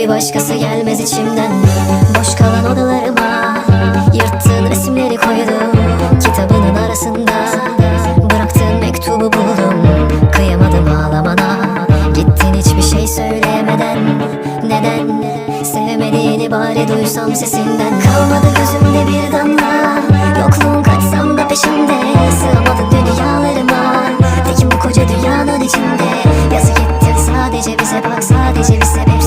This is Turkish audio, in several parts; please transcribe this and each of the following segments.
bir başkası gelmez içimden. Boş kalan odalarıma Yırttığın resimleri koydum. Kitabının arasında Bıraktığın mektubu buldum. Kıyamadım ağlamana Gittin hiçbir şey söyleyemeden Neden Sevmediğini bari duysam sesinden. Kalmadı gözümde bir damla Yokluğun kaçsam da peşimde. Sığamadın dünyalarıma Tekim bu koca dünyanın içinde. Yazık ettin sadece bize bak Sadece bir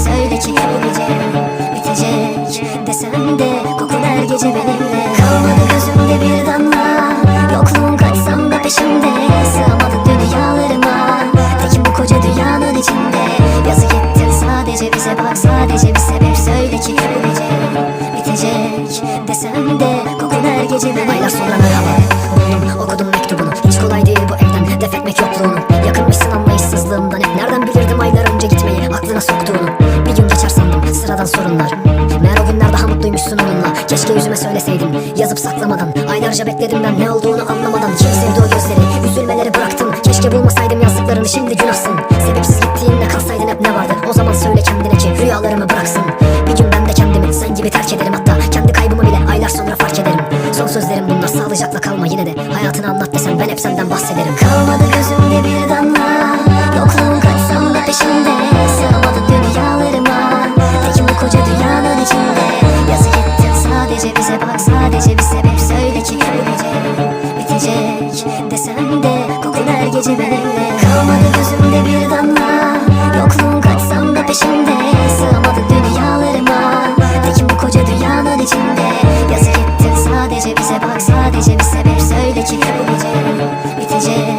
desem de Kokun her gece benimle. Kalmadı gözümde bir damla. Yokluğun kaçsam da peşimde. Sığamadın dünyalarıma. Tekim bu koca dünyanın içinde? Yazık ettin sadece bize bak. Sadece bir sebep söyle ki bu gece Bitecek desem de Kokun her gece benimle. Aylar sonra merhaba okudum mektubunu. Hiç kolay değil bu evden. Def etmek yokluğunu. Yakınmışsın anlayışsızlığımdan hep Nereden bilirdim aylar önce gitmeyi? Aklına soktuğunu. Bir gün geçer sandım sıradan sorunlar daha mutluymuşsun onunla. Keşke yüzüme söyleseydin. Yazıp saklamadan Aylarca bekledim ben ne olduğunu anlamadan. Kim sevdi o gözleri üzülmeleri bıraktım. Keşke bulmasaydım yazdıklarını şimdi günahsın Sebepsiz gittiğinde kalsaydın hep ne vardı? O zaman söyle kendine ki rüyalarımı bıraksın. Bir gün ben de kendimi sen gibi terk ederim. Hatta kendi kaybımı bile aylar sonra fark ederim. Son sözlerim bunlar sağlıcakla kalma yine de. Hayatını anlat desem ben hep senden bahsederim. Kalmadı 一年も二年も一年